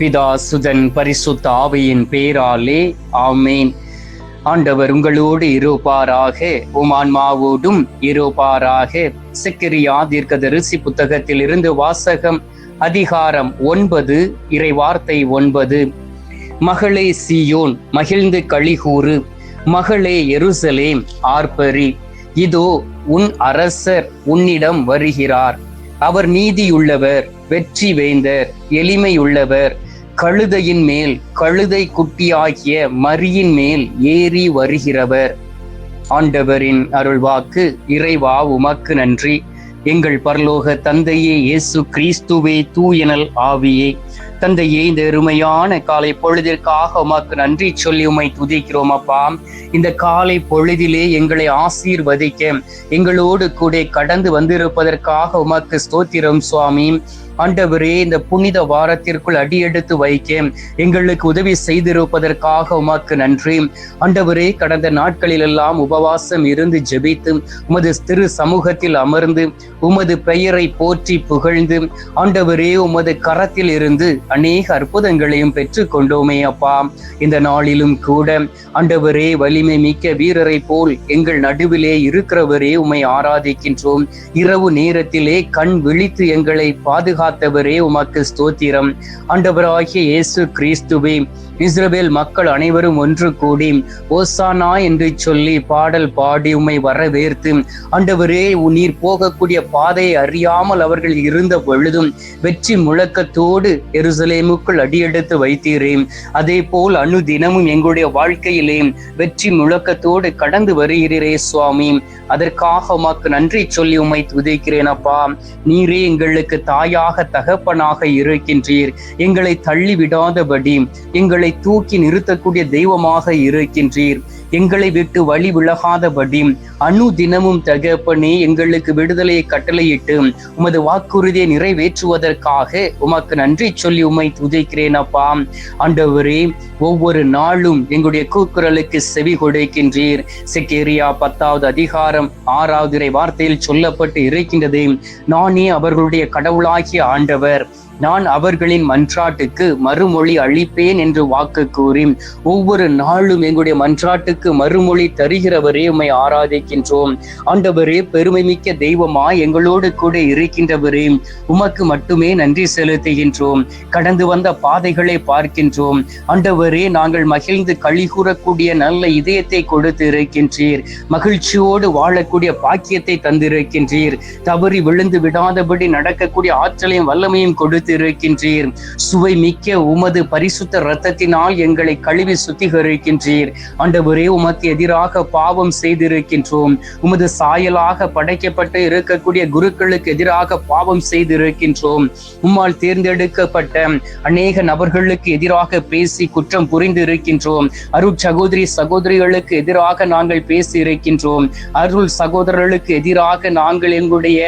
பிதா சுதன் பரிசுத்த ஆவையின் பேராலே ஆமேன். ஆண்டவர் உங்களோடு இருப்பாராக உமான்மாவோடும் இருப்பாராக. சிக்கிரியா தீர்க்கதரிசி புத்தகத்தில் இருந்து வாசகம் அதிகாரம் ஒன்பது இறைவார்த்தை ஒன்பது. மகளே சியோன் மகிழ்ந்து களிகூறு. மகளே எருசலேம் ஆர்ப்பரி. இதோ உன் அரசர் உன்னிடம் வருகிறார். அவர் நீதியுள்ளவர் வெற்றி வேந்தர் எளிமையுள்ளவர். கழுதையின் மேல் கழுதை குட்டியாகிய மரியின் மேல் ஏறி வருகிறவர். ஆண்டவரின் அருள்வாக்கு இறைவா உமக்கு நன்றி. எங்கள் பரலோக தந்தையே இயேசு கிறிஸ்துவே தூயனல் ஆவியே. தந்தையே இந்த அருமையான காலை பொழுதிற்காக உமக்கு நன்றி சொல்லி உமை துதிக்கிறோம் அப்பா. இந்த காலை பொழுதிலே எங்களை ஆசீர்வதிக்க எங்களோடு கூட கடந்து வந்திருப்பதற்காக உமக்கு ஸ்தோத்திரம் சுவாமி. ஆண்டவரே இந்த புனித வாரத்திற்குள் அடியெடுத்து வைக்க எங்களுக்கு உதவி செய்திருப்பதற்காக உமக்கு நன்றி. ஆண்டவரே கடந்த நாட்களில் எல்லாம் உபவாசம் இருந்து ஜெபித்து உமது திரு சமூகத்தில் அமர்ந்து உமது பெயரை போற்றி புகழ்ந்து ஆண்டவரே உமது கரத்தில் இருந்து அநேக அற்புதங்களையும் பெற்று கொண்டோமே அப்பா. இந்த நாளிலும் கூட ஆண்டவரே வலிமை மிக்க வீரரை போல் எங்கள் நடுவிலே இருக்கிறவரே உமை ஆராதிக்கின்றோம். இரவு நேரத்திலே கண் விழித்து எங்களை பாதுகாத்தவரே உமக்கு ஸ்தோத்திரம். ஆண்டவராகிய இயேசு கிறிஸ்துவே இஸ்ரவேல் மக்கள் அனைவரும் ஒன்று கூடி ஓசானா என்று சொல்லி பாடல் பாடி உம்மை வரவேற்று ஆண்டவரே நீர் போகக்கூடிய பாதையை அறியாமல் அவர்கள் இருந்த பொழுதும் வெற்றி முழக்கத்தோடு எருசலேமுக்குள் அடியெடுத்து வைத்தீரே. அதே போல் அணு தினமும் எங்களுடைய வாழ்க்கையிலே வெற்றி முழக்கத்தோடு கடந்து வருகிறீரே சுவாமி. அதற்காக உமக்கு நன்றி சொல்லி உம்மை துதிக்கிறேன் அப்பா. நீரே எங்களுக்கு தாயாக தகப்பனாக இருக்கின்றீர். எங்களை தள்ளி விடாதபடி எங்களை தூக்கி நிறுத்தக்கூடிய தெய்வமாக இருக்கின்றீர். எங்களை விட்டு வழி விலகாதபடி அணு தினமும் தகப்பனே எங்களுக்கு விடுதலையை கட்டளையிட்டு உமது வாக்குறுதியை நிறைவேற்றுவதற்காக உமக்கு நன்றி சொல்லி உம்மை துதிக்கிறேன் அப்பா. ஆண்டவரே ஒவ்வொரு நாளும் எங்களுடைய கூக்குரலுக்கு செவி கொடுக்கின்றீர். செக்கேரியா பத்தாவது அதிகாரம் ஆறாவது இறை வார்த்தையில் சொல்லப்பட்டு இருக்கின்றது. நானே அவர்களுடைய கடவுளாகிய ஆண்டவர். நான் அவர்களின் மன்றாட்டுக்கு மறுமொழி அளிப்பேன் என்று வாக்கு கூறி ஒவ்வொரு நாளும் எங்களுடைய மன்றாட்டுக்கு மறுமொழி தருகிறவரே உம்மை ஆராதிக்கின்றோம். ஆண்டவரே பெருமை மிக்க தெய்வமா எங்களோடு கூட இருக்கின்றவரே உமக்கு மட்டுமே நன்றி செலுத்துகின்றோம். கடந்து வந்த பாதைகளை பார்க்கின்றோம். ஆண்டவரே நாங்கள் மகிழ்ந்து களி கூறக்கூடிய நல்ல இதயத்தை கொடுத்து இருக்கின்றீர் மகிழ்ச்சியோடு வாழக்கூடிய பாக்கியத்தை தந்திருக்கின்றீர். தவறி விழுந்து விடாதபடி நடக்கக்கூடிய ஆற்றலையும் வல்லமையும் கொடுத்து இருக்கின்றீர் சுவை மிக்க உமது பரிசுத்த இரத்தத்தினால் எங்களை கழுவி சுத்திகரிக்கின்றீர். ஆண்டவரே உமக்கு எதிராக பாவம் செய்திருக்கின்றோம். உமது சாயலாக படைக்கப்பட்டு இருக்கக்கூடிய குருக்களுக்கு எதிராக பாவம் செய்திருக்கின்றோம். உம்மால் தேர்ந்தெடுக்கப்பட்ட அநேக நபர்களுக்கு எதிராக பேசி குற்றம் புரிந்து இருக்கின்றோம் அருள் சகோதரி சகோதரிகளுக்கு எதிராக நாங்கள் பேசி இருக்கின்றோம் அருள் சகோதரர்களுக்கு எதிராக நாங்கள் எங்களுடைய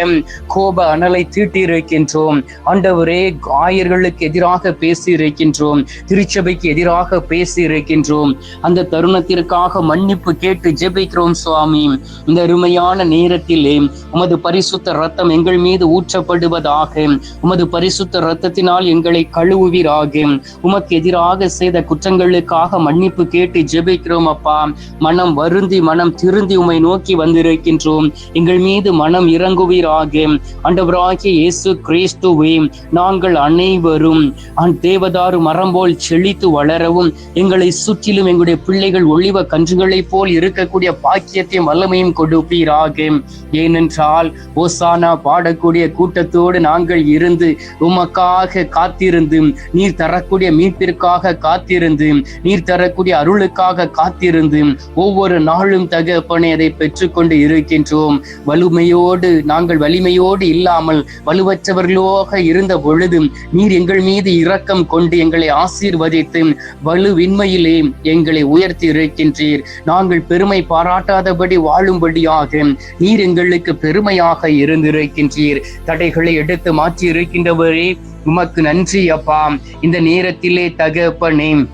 கோப அனலை தீட்டியிருக்கின்றோம். ஆண்டவரே ஆயர்களுக்கு எதிராக பேசி இருக்கின்றோம் திருச்சபைக்கு எதிராக பேசி இருக்கின்றோம் அந்த தருணத்திற்காக மன்னிப்பு கேட்டு ஜெபிக்கிறோம் சுவாமி. இந்த அருமையான நேரத்திலே உமது பரிசுத்த ரத்தம் எங்கள் மீது ஊற்றப்படுவதாக உமது பரிசுத்த ரத்தத்தினால் எங்களை கழுவுவீராக. உமக்கு எதிராக செய்த குற்றங்களுக்காக மன்னிப்பு கேட்டு ஜெபிக்கிறோம் அப்பா. மனம் வருந்தி மனம் திருந்தி உமை நோக்கி வந்திருக்கின்றோம். எங்கள் மீது மனம் இறங்குவீராக. ஆண்டவராகிய இயேசு கிறிஸ்துவே நாங்கள் அனைவரும் தேவதாறு மரம் போல் செழித்து வளரவும் எங்களை சுற்றிலும் எங்களுடைய பிள்ளைகள் ஒளிவ கண் பஞ்சுகளைப் போல் இருக்கக்கூடிய பாக்கியத்தையும் வல்லமையும் கொடுப்பீராக. ஏனென்றால் ஓசானா பாடக்கூடிய கூட்டத்தோடு நாங்கள் இருந்து உமக்காக காத்திருந்து நீர் தரக்கூடிய மீட்பிற்காக காத்திருந்து நீர் தரக்கூடிய அருளுக்காக காத்திருந்து ஒவ்வொரு நாளும் தகப்பனை அதை பெற்றுக்கொண்டு இருக்கின்றோம். வலிமையோடு நாங்கள் வலிமையோடு இல்லாமல் வலுவற்றவர்களாக இருந்த பொழுது நீர் எங்கள் மீது இரக்கம் கொண்டு எங்களை ஆசீர்வதித்து வலுவின்மையிலே எங்களை உயர்த்தி இருக்கின்றீர். நாங்கள் பெருமை பாராட்டாதபடி வாழும்படியாக நீர் எங்களுக்கு பெருமையாக இருந்திருக்கின்றீர். தடைகளை எடுத்து மாற்றி இருக்கின்றவரே உமக்கு நன்றி அப்பா. இந்த நேரத்திலே தகப்பனே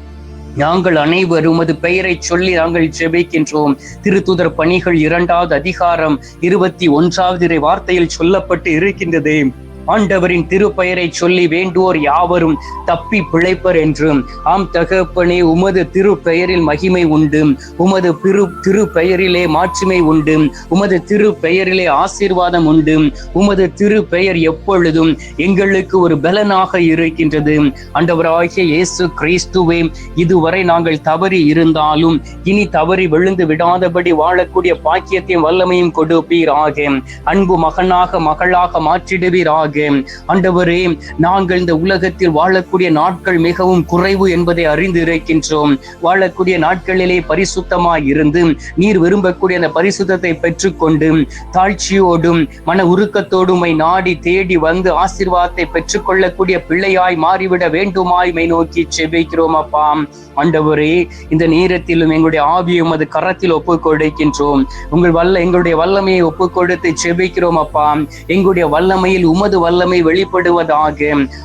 நாங்கள் அனைவரும் உமது பெயரை சொல்லி நாங்கள் ஜெபிக்கின்றோம். திருத்துதர் பணிகள் இரண்டாவது அதிகாரம் இருபத்தி ஒன்றாவது வார்த்தையில் சொல்லப்பட்டு இருக்கின்றது. ஆண்டவரின் திருப்பெயரை சொல்லி வேண்டுவோர் யாவரும் தப்பி பிழைப்பர் என்றும் ஆம் தகப்பனே உமது திருப்பெயரில் மகிமை உண்டு உமது திரு திருப்பெயரிலே மாட்சிமை உண்டு உமது திருப்பெயரிலே ஆசீர்வாதம் உண்டு உமது திருப்பெயர் எப்பொழுதும் எங்களுக்கு ஒரு பலனாக இருக்கின்றது. ஆண்டவராகிய இயேசு கிறிஸ்துவே இதுவரை நாங்கள் தவறி இருந்தாலும் இனி தவறி விழுந்து விடாதபடி வாழக்கூடிய பாக்கியத்தையும் வல்லமையும் கொடுப்பீராக. அன்பு மகனாக மகளாக மாற்றிடுவீராக. ஆண்டவரே நாங்கள் இந்த உலகத்தில் வாழக்கூடிய நாட்கள் மிகவும் குறைவு என்பதை அறிந்து இருக்கின்றோம் வாழக்கூடிய நாட்களிலே பரிசுத்தமாய் இருந்து நீர் விரும்பக்கூடிய அந்த பரிசுத்தத்தை பெற்றுக்கொண்டு தாழ்ச்சியோடும் மன உருக்கத்தோடும் நாடி தேடி வந்து ஆசீர்வாதத்தை பெற்றுக்கொள்ளக்கூடிய பிள்ளையாய் மாறிவிட வேண்டுமாய் மை நோக்கி செபிக்கிறோம் அப்பா. ஆண்டவரே இந்த நேரத்திலும் எங்களுடைய ஆவியும் அது கரத்தில் ஒப்பு கொடுக்கின்றோம் உங்கள் வல்ல எங்களுடைய வல்லமையை ஒப்பு கொடுத்து செபிக்கிறோம் அப்பா. எங்களுடைய வல்லமையில் உமது வல்லமை வெளிப்படுவதாக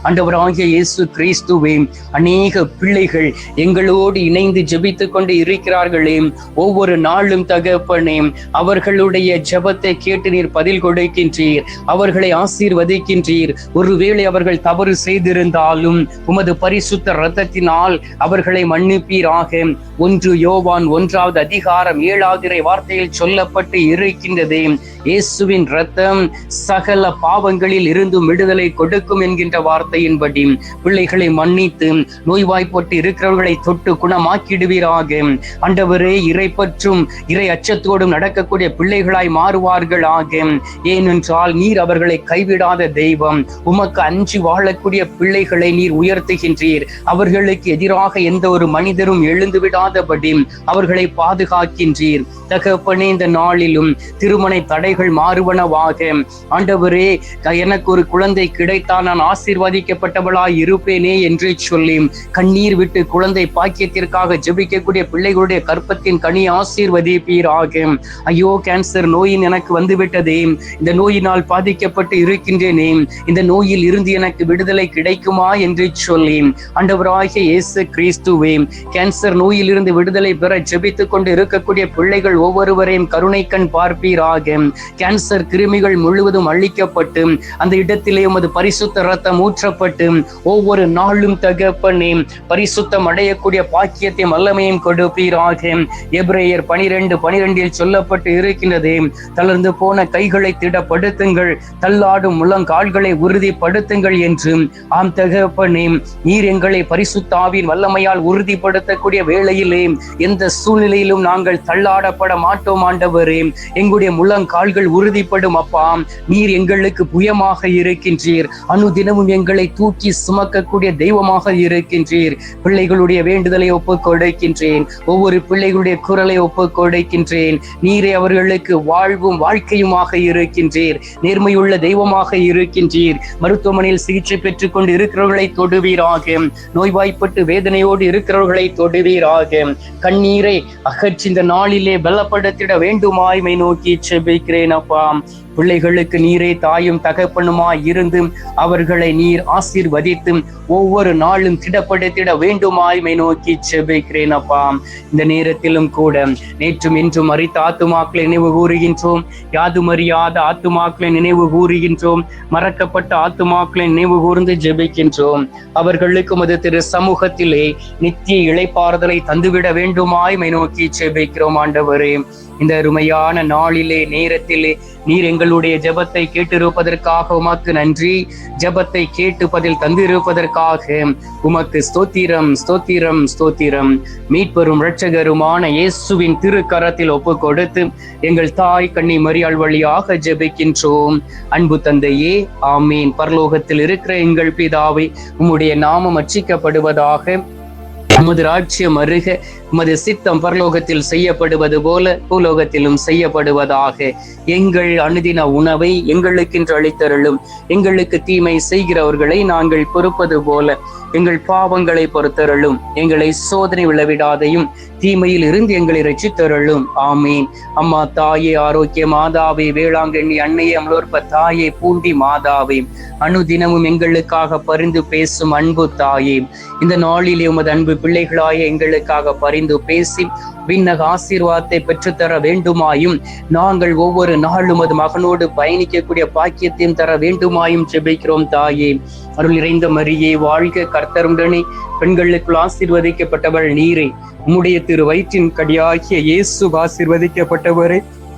ஆண்டவராகிய இயேசு கிறிஸ்துவே அநேக பிள்ளைகள் எங்களோடு இணைந்து ஜெபித்துக் கொண்டு இருக்கிறார்களே. ஒவ்வொரு நாளும் தகப்பனே அவர்களுடைய ஜெபத்தை கேட்டு நீர் பதில் கொடுக்கின்றீர் அவர்களை ஆசீர்வதிக்கின்றீர். ஒருவேளை அவர்கள் தவறு செய்திருந்தாலும் உமது பரிசுத்த ரத்தத்தினால் அவர்களை மன்னிப்பீராக. ஒன்று யோவான் ஒன்றாவது அதிகாரம் ஏழாவது வார்த்தையில் சொல்லப்பட்டு இருக்கின்றது இயேசுவின் ரத்தம் சகல பாவங்களில் இருந்து இருந்தும் விடுதலை கொடுக்கும் என்கின்ற வார்த்தையின்படி பிள்ளைகளை மன்னித்து நோய்வாய்ப்பட்டு இருக்கிறவர்களை தொட்டு குணமாக்கிடுவீராக. அண்டவரே இறை பற்றும் இறை அச்சத்தோடும் நடக்கக்கூடிய பிள்ளைகளாய் மாறுவார்கள் ஆக ஏனென்றால் நீர் அவர்களை கைவிடாத தெய்வம் உமக்கு அஞ்சு வாழக்கூடிய பிள்ளைகளை நீர் உயர்த்துகின்றீர். அவர்களுக்கு எதிராக எந்த ஒரு மனிதரும் எழுந்து விடாதபடி அவர்களை பாதுகாக்கின்றீர். தகப்பனே இந்த நாளிலும் திருமண தடைகள் மாறுவனவாக. ஆண்டவரே எனக்கு ஒரு ஒரு குழந்தை கிடைத்தால் நான் ஆசீர்வதிக்கப்பட்டவளாய் இருப்பேனே என்று சொல்லி கண்ணீர் விட்டு குழந்தை பாக்கியத்திற்காக ஜெபிக்கக்கூடிய பிள்ளைகளுடைய கற்பத்தின் கனி ஆசீர்வதிப்பீராக. ஐயோ கேன்சர் நோயின் எனக்கு வந்துவிட்டதே. இந்த நோயினால் பாதிக்கப்பட்டு இருக்கின்றேனே. இந்த நோயில் இருந்து எனக்கு விடுதலை கிடைக்குமா என்று சொல்லி ஆண்டவராகிய இயேசு கிறிஸ்துவே கேன்சர் நோயில் இருந்து விடுதலை பெற ஜெபித்துக் கொண்டு இருக்கக்கூடிய பிள்ளைகள் ஒவ்வொருவரையும் கருணை கண் பார்ப்பீராக. கேன்சர் கிருமிகள் முழுவதும் அழிக்கப்பட்டு அந்த இடத்திலே உமது பரிசுத்த ரத்தம் ஊற்றப்பட்டு ஒவ்வொரு நாளும் தகப்பனே பரிசுத்தம் அடையக்கூடிய பாக்கியத்தையும் வல்லமையும் கொடுப்பீராக. எப்ரேயர் பனிரெண்டு பனிரெண்டில் சொல்லப்பட்டு இருக்கின்றது தளர்ந்து போன கைகளை திடப்படுத்துங்கள் தள்ளாடும் முழங்கால்களை உறுதிப்படுத்துங்கள் என்று. ஆம் தகப்பனே நீர் எங்களை பரிசுத்தாவின் வல்லமையால் உறுதிப்படுத்தக்கூடிய வேளையிலே எந்த சூழ்நிலையிலும் நாங்கள் தள்ளாடப்பட மாட்டோம் ஆண்டவரே. எங்களுடைய முழங்கால்கள் உறுதிப்படும் அப்பா. நீர் எங்களுக்கு புயமாக இருக்கின்றீர். அனுதினமும் எங்களை தூக்கி சுமக்கக்கூடிய தெய்வமாக இருக்கின்றீர். பிள்ளைகளுடைய வேண்டுதலை ஒப்புக் கொடுக்கின்றேன். ஒவ்வொரு பிள்ளைகளுடைய குரலை ஒப்புக் கொடுக்கின்றேன். நீரே அவர்களுக்கு வாழ்வும் வாழ்க்கையுமாக இருக்கின்றீர். நேர்மையுள்ள தெய்வமாக இருக்கின்றீர். மருத்துவமனையில் சிகிச்சை பெற்றுக் கொண்டு இருக்கிறவர்களை தொடுவீராக. நோய்வாய்ப்பட்டு வேதனையோடு இருக்கிறவர்களை தொடுவீராக. கண்ணீரை அகற்றி இந்த நாளிலே பலப்படுத்திட வேண்டுமாய்மை நோக்கி செபிக்கிறேன் அப்பா. பிள்ளைகளுக்கு நீரே தாயும் தகப்பனுமாய் இருந்து அவர்களை நீர் ஆசீர்வதித்து ஒவ்வொரு நாளும் திடப்படுத்திட வேண்டுமாய்மை நோக்கி செபிக்கிறேன் அப்பா. இந்த நேரத்திலும் கூட நேற்றும் இன்றும் அறித்த ஆத்துமாக்களை நினைவு கூறுகின்றோம். யாதும் அறியாத ஆத்துமாக்களை நினைவு கூறுகின்றோம். மறக்கப்பட்ட ஆத்துமாக்களை நினைவு கூர்ந்து ஜெபிக்கின்றோம். அவர்களுக்கு அது திரு சமூகத்திலே நித்திய இழைப்பாறுதலை தந்துவிட வேண்டுமாய்மை நோக்கி செபிக்கிறோம் ஆண்டவரே. இந்த அருமையான நாளிலே நேரத்திலே நீர் எங்கள் எங்களுடைய ஜெபத்தை கேட்டிருப்பதற்காக உமக்கு நன்றி. ஜெபத்தை கேட்டு பதில் தந்திருப்பதற்காக உமக்கு ஸ்தோத்திரம் ஸ்தோத்திரம் ஸ்தோத்திரம். மீட்பெரும் இரட்சகருமான இயேசுவின் திருக்கரத்தில் ஒப்பு கொடுத்து எங்கள் தாய் கண்ணி மரியாள் வழியாக ஜெபிக்கின்றோம். அன்பு தந்தையே ஆமீன். பரலோகத்தில் இருக்கிற எங்கள் பிதாவை உம்முடைய நாமம் அச்சிக்கப்படுவதாக உமது ராஜ்யம் அருக உமது சித்தம் பரலோகத்தில் செய்யப்படுவது போல பூலோகத்திலும் செய்யப்படுவதாக எங்கள் அனுதின உணவை எங்களுக்கென்று அளித்தருளும். எங்களுக்கு தீமை செய்கிறவர்களை நாங்கள் பொறுப்பது போல எங்கள் பாவங்களை பொறுத்தருளும். எங்களை சோதனை விளவிடாதையும் தீமையில் இருந்து எங்களை ரட்சித்தருளும் ஆமீன். அம்மா தாயே ஆரோக்கிய மாதாவே வேளாங்கண்ணி அன்னையே அமலோற்ப தாயே பூண்டி மாதாவே அனுதினமும் எங்களுக்காக பரிந்து பேசும் அன்பு தாயே. இந்த நாளிலே உமது அன்பு பிள்ளைகளாய எங்களுக்காக பரிந்து பரிந்து பேசி விண்ணக ஆசீர்வாதத்தை பெற்றுத்தர வேண்டுமாயும் நாங்கள் ஒவ்வொரு நாளும் அது மகனோடு பயணிக்கக்கூடிய பாக்கியத்தையும் தர வேண்டுமாயும் ஜெபிக்கிறோம் தாயே. அருள் நிறைந்த மரியே வாழ்க கர்த்தருடனே. பெண்களுக்குள் ஆசீர்வதிக்கப்பட்டவள் நீரே. உம்முடைய திரு வயிற்றின் கடியாகிய இயேசு ஆசீர்வதிக்கப்பட்டவரே.